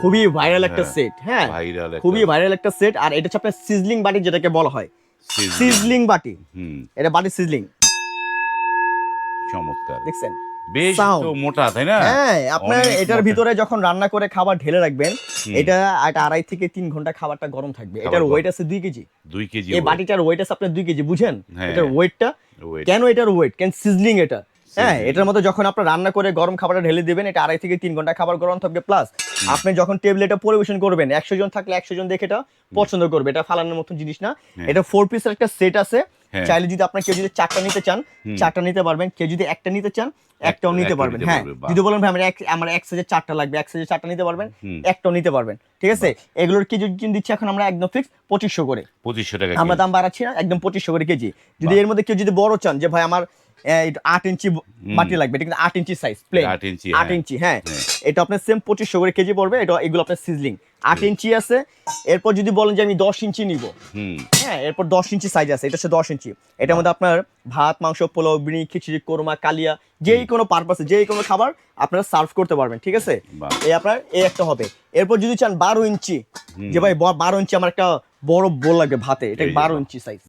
খুবই ভাইরাল একটা হ্যাঁ, সেট হ্যাঁ। খুবই ভাইরাল একটা সেট আর এটা হচ্ছে আপনার সিজলিং বাটি যেটাকে বলা হয়। সিজলিং বাটি। এটা বাটি সিজলিং চমৎকার। দেখছেন? বেশ. তো মোটা তাই না? হ্যাঁ আপনার এটার ভিতরে যখন রান্না করে খাবার ঢেলে রাখবেন এটা একটা আড়াই থেকে তিন ঘণ্টা খাবারটা গরম থাকবে। এটার ওয়েট আছে দুই কেজি। দুই কেজি এই বাটিটার ওয়েট আছে আপনার দুই কেজি বুঝেন? হ্যাঁ। এটার ওয়েটটা কেন এটার ওয়েট কেন সিজলিং এটা? হ্যাঁ এটার মধ্যে যখন আপনার রান্না করে গরম খাবারটা ঢেলে দিবেন এটা আড়াই থেকে তিন ঘণ্টা খাবার গরম থাকবে প্লাস আপনি যখন টেবিলে এটা পরিবেশন করবেন একশো জন থাকলে একশো জন দেখে এটা পছন্দ করবে এটা ফালানোর মতন জিনিস না। হ্যাঁ। এটা ফোর পিসের একটা সেট আছে। হ্যাঁ। চাইলে যদি আপনার কেউ যদি চারটা নিতে চান চারটা নিতে পারবেন। কেউ যদি একটা নিতে চান একটাও নিতে পারবেন। হ্যাঁ যদি বলেন ভাই আমার এক আমার এক সাইজের চারটা লাগবে এক সাইজের চারটা নিতে পারবেন একটাও নিতে পারবেন। ঠিক আছে? এগুলোর কেজি কিন দিচ্ছি এখন আমরা একদম ফিক্স পঁচিশশো করে। পঁচিশশো টাকা আমরা দাম বাড়াচ্ছি না একদম পঁচিশশো করে কেজি। যদি এর মধ্যে কেউ যদি বড় চান যে ভাই আমার আট ইঞ্চি বাটি লাগবে। এটা কিন্তু আট ইঞ্চি সাইজ প্লেন আট ইঞ্চি, হ্যাঁ। হ্যাঁ। হ্যাঁ। এটা আপনার সেম পঁচিশশো করে কেজি পড়বে। এটা এগুলো আপনার সিজলিং আট ইঞ্চি আছে। এরপর যদি বলেন যে আমি দশ ইঞ্চি নিব। হ্যাঁ এরপর দশ ইঞ্চি সাইজ আছে। এটা হচ্ছে দশ ইঞ্চি। এটার মধ্যে আপনার ভাত মাংস পোলাও বিড়ি খিচুড়ি কোরমা কালিয়া যেই কোনো পারপাসে যেই কোনো খাবার আপনারা সার্ভ করতে পারবেন ঠিক আছে? এই আপনার এই একটা হবে। এরপর যদি চান বারো ইঞ্চি যে ভাই বারো ইঞ্চি আমার একটা বড় বোল লাগবে ভাতে। এটা বারো ইঞ্চি সাইজ